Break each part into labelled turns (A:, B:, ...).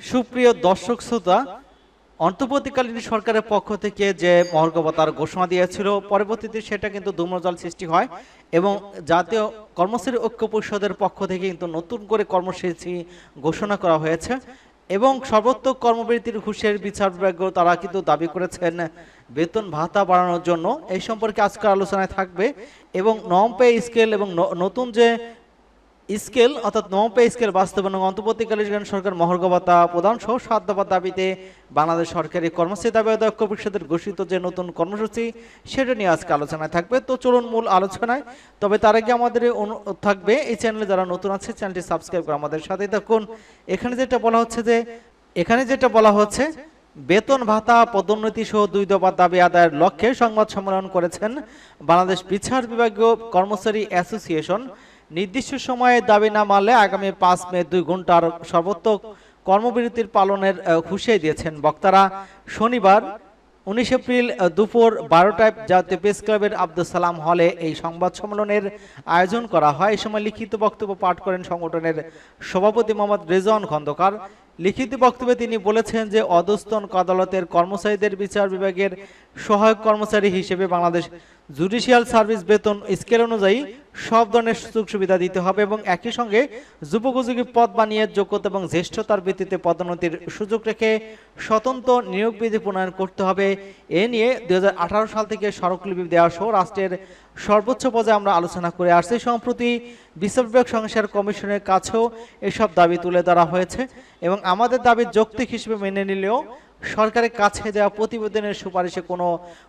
A: সুপ্রিয় দর্শক শ্রোতা, অন্তর্বর্তীকালীন সরকারের পক্ষ থেকে যে মহর্গবতার ঘোষণা দিয়েছিল, পরবর্তীতে সেটা কিন্তু দুমজল সৃষ্টি হয় এবং জাতীয় কর্মচারী ঐক্য পরিষদের পক্ষ থেকে কিন্তু নতুন করে কর্মসূচি ঘোষণা করা হয়েছে এবং সর্বোত্তক কর্মবিরতির ঘুষের বিচার বিভাগ তারা কিন্তু দাবি করেছেন বেতন ভাতা বাড়ানোর জন্য। এই সম্পর্কে আজকের আলোচনায় থাকবে এবং নম পে স্কেল এবং নতুন যে স্কেল, অর্থাৎ নম পে স্কেল বাস্তবায়ন অন্তর্বর্তীকালীন সরকার মহর্গবতা প্রদান সহ সাত দফার দাবিতে বাংলাদেশ সরকারি কর্মসূচি দাবি অধ্যক্ষ পরিষদের ঘোষিত যে নতুন কর্মসূচি, সেটা নিয়ে আজকে আলোচনায় থাকবে। তো চলুন মূল আলোচনায়। তবে তার আগে আমাদের থাকবে এই চ্যানেলে যারা নতুন আছে, চ্যানেলটি সাবস্ক্রাইব করে আমাদের সাথেই থাকুন। এখানে যেটা বলা হচ্ছে যে, এখানে যেটা বলা হচ্ছে, বেতন ভাতা, পদোন্নতি সহ দুই দফা দাবি আদায়ের লক্ষ্যে সংবাদ সম্মেলন করেছেন বাংলাদেশ বিচার বিভাগীয় কর্মচারী অ্যাসোসিয়েশন। নির্দিষ্ট সময়ে দাবি না মানলে আগামী পাঁচ মে দুই ঘণ্টার সর্বোত্তক কর্মবিরতির পালনের হুঁশিয়ারি দিয়েছেন বক্তারা। শনিবার, উনিশ এপ্রিল দুপুর বারোটায় জাতীয় প্রেস ক্লাবের আব্দুল সালাম হলে এই সংবাদ সম্মেলনের আয়োজন করা হয়। এই সময় লিখিত বক্তব্য পাঠ করেন সংগঠনের সভাপতি মোহাম্মদ রেজন খন্দকার। লিখিত বক্তব্যে তিনি বলেছেন যে, অধস্তন আদালতের কর্মচারীদের বিচার বিভাগের সহায়ক কর্মচারী হিসেবে বাংলাদেশ জুডিশিয়াল সার্ভিস বেতন স্কেল অনুযায়ী সব ধরনের সুযোগ সুবিধা দিতে হবে এবং একই সঙ্গে যুপোপযোগী পদ বানিয়ে যোগ্যতা এবং জ্যেষ্ঠতার ভিত্তিতে পদোন্নতির সুযোগ রেখে স্বতন্ত্র নিয়োগ বিধি প্রণয়ন করতে হবে। এ নিয়ে দু হাজার আঠারো সাল থেকে স্মারকলিপি দেওয়া সহ রাষ্ট্রের সর্বোচ্চ পর্যায়ে আমরা আলোচনা করে আসছি। সম্প্রতি বিচার বিভাগ সংস্কার কমিশনের কাছেও এসব দাবি তুলে ধরা হয়েছে এবং আমাদের দাবি যৌক্তিক হিসেবে মেনে নিলেও সরকারের কাছে দেওয়া প্রতিবেদনের সুপারিশে কোনো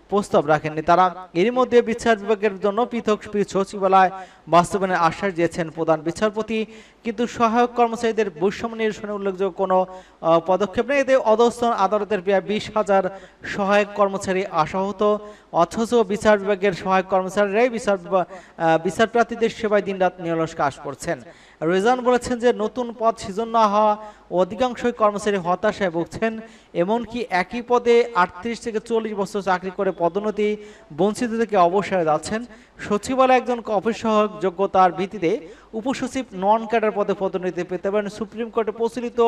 A: প্রস্তাব রাখেননি। তারা এরই মধ্যে বিচার বিভাগের জন্য পৃথক সচিবালয় বাস্তবায়নের আশ্বাস দিয়েছেন প্রধান বিচারপতি। কিন্তু সহায়ক কর্মচারীদের বৈষম্য নিরসনে উল্লেখযোগ্য কোনো পদক্ষেপ নেই। এতে অধস্তন আদালতের প্রায় বিশ হাজার সহায়ক কর্মচারী আশাহত। অথচ বিচার বিভাগের সহায়ক কর্মচারীরাই বিচার বিচার প্রার্থীদের সেবায় দিনরাত নিরলস কাজ করছেন। রেজান বলেছেন যে, নতুন পদ সৃজন না হওয়া অধিকাংশই কর্মচারী হতাশায় ভুগছেন, এমনকি একই পদে আটত্রিশ থেকে চল্লিশ বছর চাকরি করে পদোন্নতি বঞ্চিত থেকে অবসরে যাচ্ছেন। সচিবালয় একজন অফিস সহায়ক যোগ্যতার ভিত্তিতে উপসচিব নন ক্যাডার পদে পদোন্নতি পেতে পারেন। সুপ্রিম কোর্টে প্রচলিত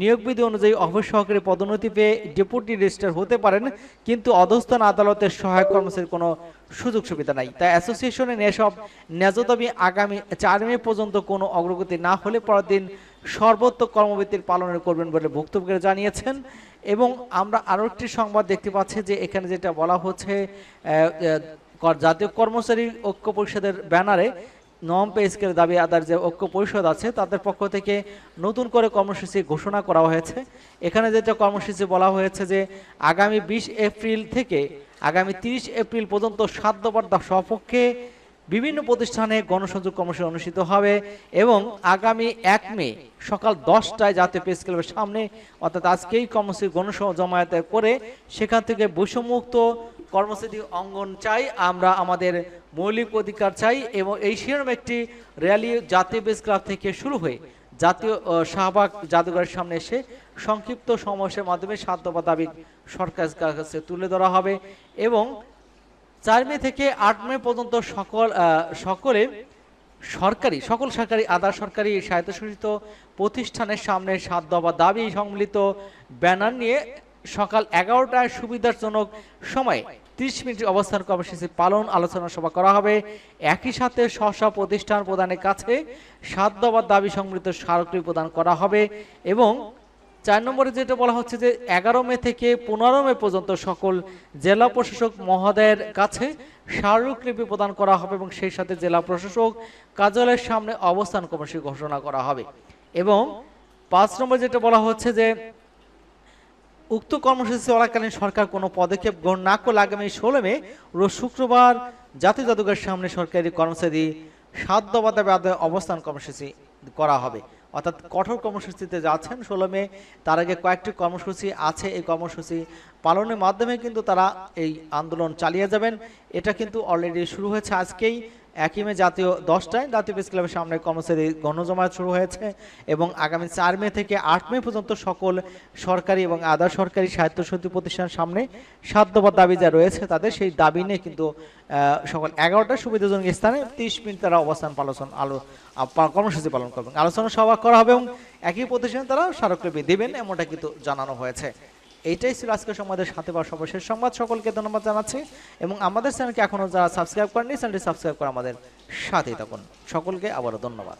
A: নিয়োগ বিধি অনুযায়ী অফিস সহকারী পদোন্নতি পেয়ে ডেপুটি রেজিস্ট্রার হতে পারেন, কিন্তু অধস্থান আদালতের সহায়ক কর্মচারীর কোনো সুযোগ সুবিধা নাই। তাই অ্যাসোসিয়েশনের এসব ন্যায্য দাবি আগামী চার মে পর্যন্ত কোনো অগ্রগতি না হলে পরের দিন সর্বোচ্চ কর্মবিতির পালনের করবেন বলে ভুক্তভোগীরা জানিয়েছেন। এবং আমরা আরও একটি সংবাদ দেখতে পাচ্ছি যে এখানে যেটা বলা হচ্ছে জাতীয় কর্মচারী ঐক্য পরিষদের ব্যানারে নম পে দাবি আদার যে ঐক্য পরিষদ আছে, তাদের পক্ষ থেকে নতুন করে কর্মসূচি ঘোষণা করা হয়েছে। এখানে যেটা কর্মসূচি বলা হয়েছে যে, আগামী বিশ এপ্রিল থেকে আগামী তিরিশ এপ্রিল পর্যন্ত সাত দফার সপক্ষে বিভিন্ন প্রতিষ্ঠানে গণসংযোগ কর্মসূচি অনুষ্ঠিত হবে এবং আগামী এক মে সকাল দশটায় জাতীয় প্রেস ক্লাবের সামনে, অর্থাৎ আজকেই কর্মসূচি গণসংযোগ জমায়েত করে, সেখান থেকে বৈষম্যমুক্ত কর্মসূচি অঙ্গন চাই, আমরা আমাদের মৌলিক অধিকার চাই এবং এই সেরকম একটি র্যালি জাতীয় বেস ক্লাব থেকে শুরু হয়ে জাতীয় শাহবাগ জাদুঘরের সামনে এসে সংক্ষিপ্ত সমাবেশের মাধ্যমে দফা দাবি সরকারের কাছে তুলে ধরা হবে এবং চার মে থেকে আট মে পর্যন্ত সকল সকলে সরকারি, সকল সরকারি, আধা সরকারি স্বায়ত্তশাসিত প্রতিষ্ঠানের সামনে দফা দাবি সম্মিলিত ব্যানার নিয়ে সকাল এগারোটায় সুবিধাজনক সময় ত্রিশ মিনিট অবস্থান কর্মসূচি পালন আলোচনা সভা করা হবে। একই সাথে স্ব প্রতিষ্ঠান প্রদানের কাছে সাত দফা দাবি সম্মিলিত স্মারকলিপি প্রদান করা হবে এবং চার নম্বরে যেটা বলা হচ্ছে যে এগারো মে থেকে পনেরো মে পর্যন্ত সকল জেলা প্রশাসক মহোদয়ের কাছে স্মারকলিপি প্রদান করা হবে এবং সেই সাথে জেলা প্রশাসক কার্যালয়ের সামনে অবস্থান কর্মসূচি ঘোষণা করা হবে। এবং পাঁচ নম্বর যেটা বলা হচ্ছে যে উক্ত কর্মসূচি চলাকালীন সরকার কোনো পদক্ষেপ গ্রহণ না করলে আগামী ষোলো মে রোজ শুক্রবার জাতীয় জাদুঘরের সামনে সরকারি কর্মচারী সাত দফা দাবি অবস্থান কর্মসূচি করা হবে। অর্থাৎ কঠোর কর্মসূচিতে যাচ্ছেন ষোলো মে, তার আগে কয়েকটি কর্মসূচি আছে। এই কর্মসূচি পালনের মাধ্যমে কিন্তু তারা এই আন্দোলন চালিয়ে যাবেন। এটা কিন্তু অলরেডি শুরু হয়েছে আজকেই। একই মে জাতীয় দশটায় জাতীয় প্রেস ক্লাবের সামনে কর্মচারী গণজমায়েত শুরু হয়েছে এবং আগামী চার মে থেকে আট মে পর্যন্ত সকল সরকারি এবং আধা সরকারি স্বায়ত্তশাসিত প্রতিষ্ঠানের সামনে সাধ্যবাদ দাবি যা রয়েছে তাদের, সেই দাবি নিয়ে কিন্তু সকাল এগারোটা সুবিধাজনক স্থানে তিরিশ মিনিট তারা অবস্থান পালন, আলো কর্মসূচি পালন করবেন। আলোচনা সভা করা হবে এবং একই প্রতিষ্ঠানে তারা স্মারকলিপি দেবেন, এমনটা কিন্তু জানানো হয়েছে। এইটাই ছিল আজকে সংবাদের সাথে বা সর্বশেষ সংবাদ। সকলকে ধন্যবাদ জানাচ্ছি এবং আমাদের চ্যানেলকে এখনও যারা সাবস্ক্রাইব করেনি চ্যানেলটি সাবস্ক্রাইব করে আমাদের সাথেই থাকুন। সকলকে আবারও ধন্যবাদ।